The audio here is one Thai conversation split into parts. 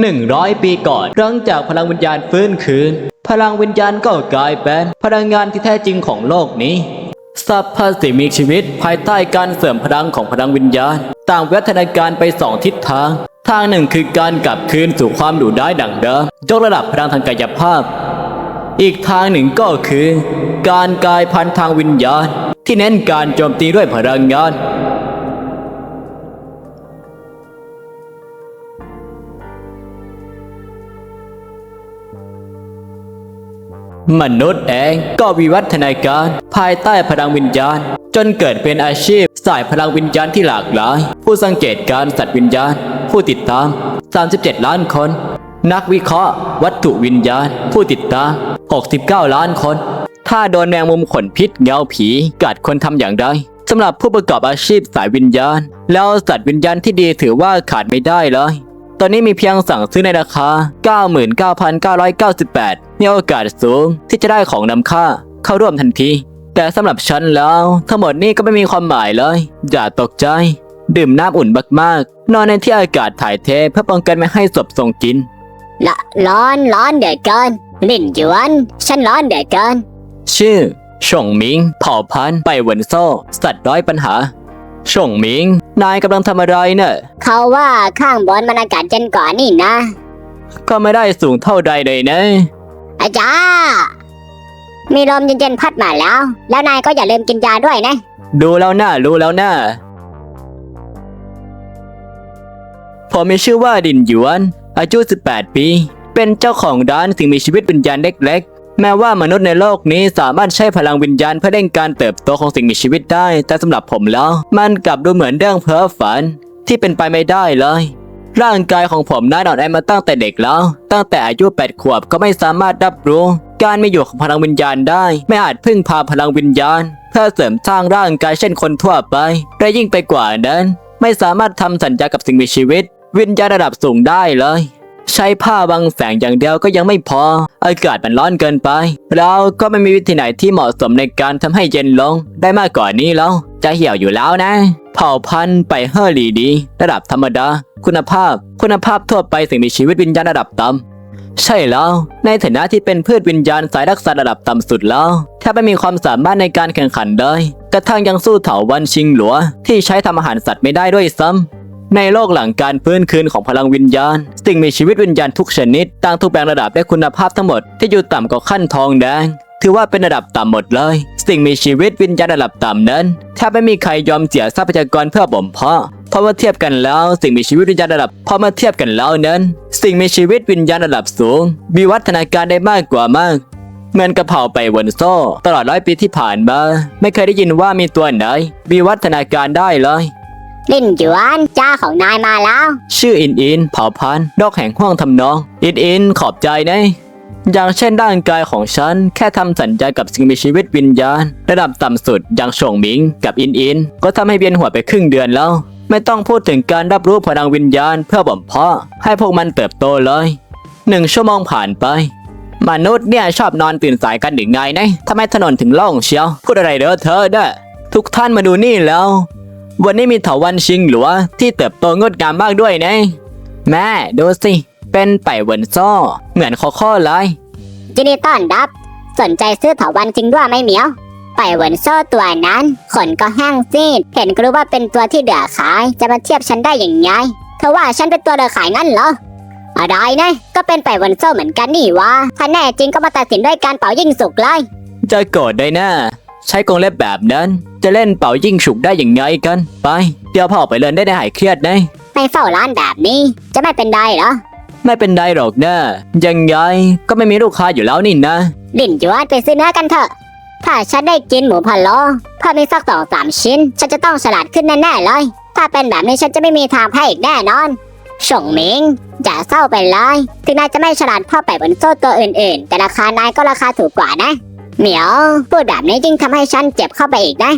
หนึ่งร้อยปีก่อน หลังจากพลังวิญญาณฟื้นคืน พลังวิญญาณก็กลายเป็นพลังงานที่แท้จริงของโลกนี้สรรพสิ่งมีชีวิตภายใต้การเสริมพลังของพลังวิญญาณ ต่างวิวัฒนาการไปสองทิศทาง ทางหนึ่งคือการกลับคืนสู่ความดุร้ายดั่งเดิมยกระดับพลังทางกายภาพ อีกทางหนึ่งก็คือ การกลายพันธุ์ทางวิญญาณ ที่เน้นการโจมตีด้วยพลังงาน มนุษย์เองก็วิวัฒนาการ ภายใต้พลังวิญญาณ จนเกิดเป็นอาชีพ สายพลังวิญญาณที่หลากหลาย ผู้สังเกตการสัตว์วิญญาณ ผู้ติดตาม 37 ล้านคน นักวิเคราะห์ วัตถุวิญญาณ ผู้ติดตาม 69 ล้านคน ถ้าโดนแมงมุมขนพิษเงาผีกัดคนทำอย่างไรสำหรับผู้ประกอบอาชีพสายวิญญาณ แล้วสัตว์วิญญาณที่ดีถือว่าขาดไม่ได้เลย ตอนนี้มีเพียงสั่งซื้อในราคา 99,998 มีโอกาสสูงที่จะได้ของนำค่าเข้าร่วมทันที แต่สำหรับฉันแล้ว ทั้งหมดนี้ก็ไม่มีความหมายเลย อย่าตกใจ ดื่มน้ำอุ่นมากๆ นอนในที่อากาศถ่ายเทเพื่อป้องกันไม่ให้ศพทรงกินละร้อนร้อนเดือดเกินลิ่นหยวน ฉันร้อนเดือดเกิน ชื่อช่งหมิง เผ่าพันธุ์ไปเหวินโซ่ สัตว์ร้อยปัญหาช่งหมิง นายกำลังทำอะไรเนะ่ะเขาว่าข้างบนมันอากาศเย็นกว่านี่นะ ก็ไม่ได้สูงเท่าใดเลยนะ อาจารย์มีลมเย็นๆพัดมาแล้ว แล้วนายก็อย่าลืมกินยาด้วยนะ ดูแล้วน่ารู้แล้วน่าผมมีชื่อว่าดินหยวน อายุ 18 ปี เป็นเจ้าของร้านสิ่งมีชีวิตวิญญาณเล็กๆ แม้ว่ามนุษย์ในโลกนี้สามารถใช้พลังวิญญาณเพื่อเร่งการเติบโตของสิ่งมีชีวิตได้ แต่สำหรับผมแล้ว มันกลับดูเหมือนเรื่องเพ้อฝัน ที่เป็นไปไม่ได้เลย ร่างกายของผมนั้นอนแอมาตั้งแต่เด็กแล้ว ตั้งแต่อายุ8ขวบก็ไม่สามารถรับรู้ การไมีอยู่ของพลังวิญญาณได้ ไม่อาจพึ่งพาพลังวิญญาณ เพื่อเสริมสร้างร่างกายเช่นคนทั่วไปและยิ่งไปกว่านั้น ไม่สามารถทำสัญญากับสิ่งมีชีวิต วิญญาณระดับสูงได้เลย ใช้ผ้าบังแสงอย่างเดียวก็ยังไม่พอ อากาศมันร้อนเกินไป เราก็ไม่มีวิธีไหนที่เหมาะสมในการทำให้เย็นลง ได้มากกว่านี้แล้วจะเหี่ยวอยู่แล้วนะ เผ่าพันธุ์ไปเฮอร์ลีดี ระดับธรรมดา คุณภาพ คุณภาพทั่วไปสิ่งมีชีวิตวิญญาณระดับต่ำใช่แล้ว ในฐานะที่เป็นพืชวิญญาณสายรักษาระดับต่ำสุดแล้วแทบไม่มีความสามารถในการแข่งขันเลยกระทั่งยังสู้เถาวันชิงหลัว ที่ใช้ทำอาหารสัตว์ไม่ได้ด้วยซ้ำในโลกหลังการฟื้นคืนของพลังวิญญาณ สิ่งมีชีวิตวิญญาณทุกชนิดต่างถูกแบ่งระดับด้วยคุณภาพทั้งหมดที่อยู่ต่ำกว่าขั้นทองแดง ถือว่าเป็นระดับต่ำหมดเลย สิ่งมีชีวิตวิญญาณระดับต่ำนั้นแทบไม่มีใครยอมเสียทรัพยากรเพื่อบ่มเพาะเพราะว่าเทียบกันแล้ว สิ่งมีชีวิตวิญญาณระดับพอมาเทียบกันแล้วนั้น สิ่งมีชีวิตวิญญาณระดับสูง มีวัฒนาการได้มากกว่ามากเหมือนกระเพราไปวนโซ่ ตลอดร้อยปีที่ผ่านมา ไม่เคยได้ยินว่ามีตัวไหนมีวัฒนาการได้เลยลิ่นหยวนจ้าของนายมาแล้ว ชื่ออินอินเผ่าพันธุ์ดอกแห่งห้วงทำนอง อินอินขอบใจนะ อย่างเช่นร่างกายของฉัน แค่ทำสัญญากับสิ่งมีชีวิตวิญญาณ ระดับต่ำสุดอย่างชงหมิงกับอินอิน ก็ทำให้เวียนหัวไปครึ่งเดือนแล้ว ไม่ต้องพูดถึงการรับรู้พลังวิญญาณเพื่อบ่มเพาะให้พวกมันเติบโตเลยหนึ่งชั่วโมงผ่านไป มนุษย์เนี่ยชอบนอนตื่นสายกันหรือไงนะทำไมถนนถึงโล่งเชียว พูดอะไรเด้อเธอเด้อทุกท่านมาดูนี่แล้ว วันนี้มีเถาวันชิงหลัวที่เติบโตงดงามมากด้วยนะ แม่ดูสิ เป็นไปเหวินซ่อเหมือนคอข้อเลยยินดีต้อนรับ สนใจซื้อเถาวันจริงด้วยไหมเหมียว ไปเหวินโซ่ตัวนั้น ขนก็แห้งซีด เห็นก็รู้ว่าเป็นตัวที่เดือขาย จะมาเทียบฉันได้อย่างไงเธอว่าฉันเป็นตัวเดือขายงั้นเหรอ อะไรนะ ก็เป็นไปเหวินโซ่เหมือนกันนี่วะ ถ้าแน่จริงก็มาตัดสินด้วยการเป่ายิ่งสุกเลย จะโกรธได้นะใช้กรงเล็บแบบนั้น จะเล่นเป่ายิ่งฉุกได้อย่างไงกัน ไป เดี๋ยวพ่อออกไปเล่นได้ได้หายเครียดนะไม่เฝ้าร้านแบบนี้ จะไม่เป็นไรเหรอ ไม่เป็นไรหรอกนะยังไงก็ไม่มีลูกค้าอยู่แล้วนี่นะลิ่นจวนไปซื้อเนื้อกันเถอะ ถ้าฉันได้กินหมูพะโล้เพิ่มอีกสักสองสามชิ้น ฉันจะต้องฉลาดขึ้นแน่ๆเลย ถ้าเป็นแบบนี้ฉันจะไม่มีทางแพ้อีกแน่นอนฉงหมิงอย่าเศร้าไปเลยถึงนายจะไม่ฉลาดเพ่อไปบนโซ่ตัวอื่นๆ แต่ราคานายก็ราคาถูกกว่านะ เหมียวพูดแบบนี้ยิ่งทำให้ฉันเจ็บเข้าไปอีกนะ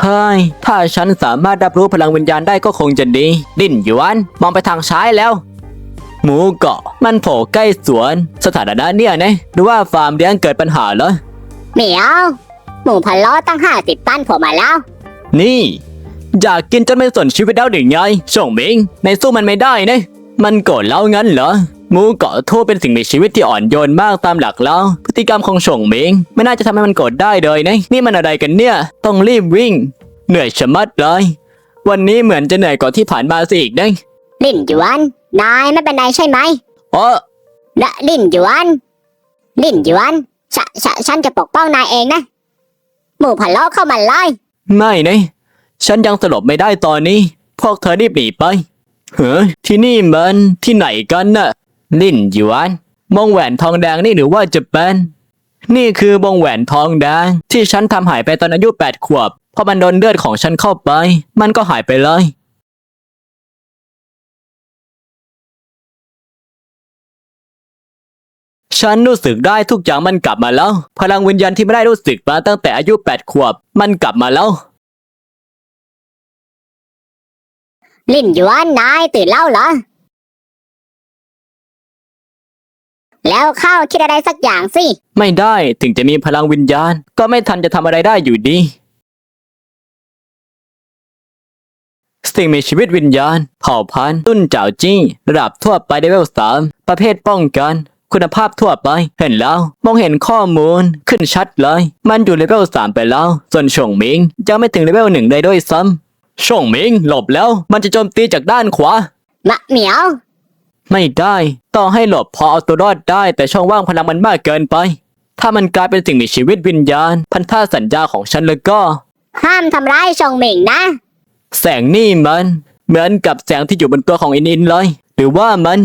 เฮ้ย ถ้าฉันสามารถรับรู้พลังวิญญาณได้ก็คงจะดี ดิ้นหยวน มองไปทางซ้ายแล้ว หมูเกาะ มันโผล่ใกล้สวน สถานะเนี่ยนะหรือว่าฟาร์มเลี้ยงเกิดปัญหาเหรอเหมียว หมูพะโล้ตั้งห้าสิบตันผมมาแล้ว นี่ อยากกินจนไม่สนชีวิตแล้วหรือไงช่งหมิงในสู้มันไม่ได้นะมันโกรธแล้วงั้นเหรอหมูเกาะทูเป็นสิ่งมีชีวิตที่อ่อนโยนมากตามหลักแล้ว พฤติกรรมของฉงหมิงไม่น่าจะทำให้มันโกรธได้เลยนะนี่มันอะไรกันเนี่ย ต้องรีบวิ่ง เหนื่อยชะมัดเลยวันนี้เหมือนจะเหนื่อยกว่าที่ผ่านมาสิอีกนะ ลิ่นหยวน นายไม่เป็นไรใช่ไหมอ๋อและลิ่นหยวน ลิ่นหยวนฉะฉะฉันจะปกป้องนายเองนะ หมู่พันล้อเข้ามาเลยไม่นะฉันยังสลบไม่ได้ตอนนี้ พวกเธอรีบหนีไป เฮ้ยที่นี่มันที่ไหนกันน่ะ ลิ่นหยวนวงแหวนทองแดงนี่หรือว่าจะเป็นนี่คือวงแหวนทองแดงที่ฉันทำหายไปตอนอายุแปดขวบพอมันโดนเลือดของฉันเข้าไป มันก็หายไปเลย ฉันรู้สึกได้ทุกอย่างมันกลับมาแล้ว พลังวิญญาณที่ไม่ได้รู้สึกมาตั้งแต่อายุแปดขวบ มันกลับมาแล้ว ลิ่นหยวนนายตื่นแล้วเหรอ แล้วเข้าคิดอะไรสักอย่างสิ ไม่ได้ถึงจะมีพลังวิญญาณ ก็ไม่ทันจะทำอะไรได้อยู่ดีสิ่งมีชีวิตวิญญาณ เผ่าพันธุ์ตุ้นเจ้าจี้ ระดับทั่วไปเลเวลสามประเภทป้องกัน คุณภาพทั่วไป เห็นแล้ว มองเห็นข้อมูล ขึ้นชัดเลย มันอยู่เลเวลสามไปแล้ว ส่วนชงหมิงยังไม่ถึงเลเวลหนึ่งได้ด้วยซ้ำชงหมิงหลบแล้ว มันจะโจมตีจากด้านขวามะเหมียว ไม่ได้ ต่อให้หลบพอเอาตัวรอดได้ แต่ช่องว่างพลังมันมากเกินไป ถ้ามันกลายเป็นสิ่งมีชีวิตวิญญาณ พันธสัญญาของฉันแล้วก็ ห้ามทำร้ายชงหมิงนะ แสงนี่มัน เหมือนกับแสงที่อยู่บนตัวของอินอินเลย หรือว่ามัน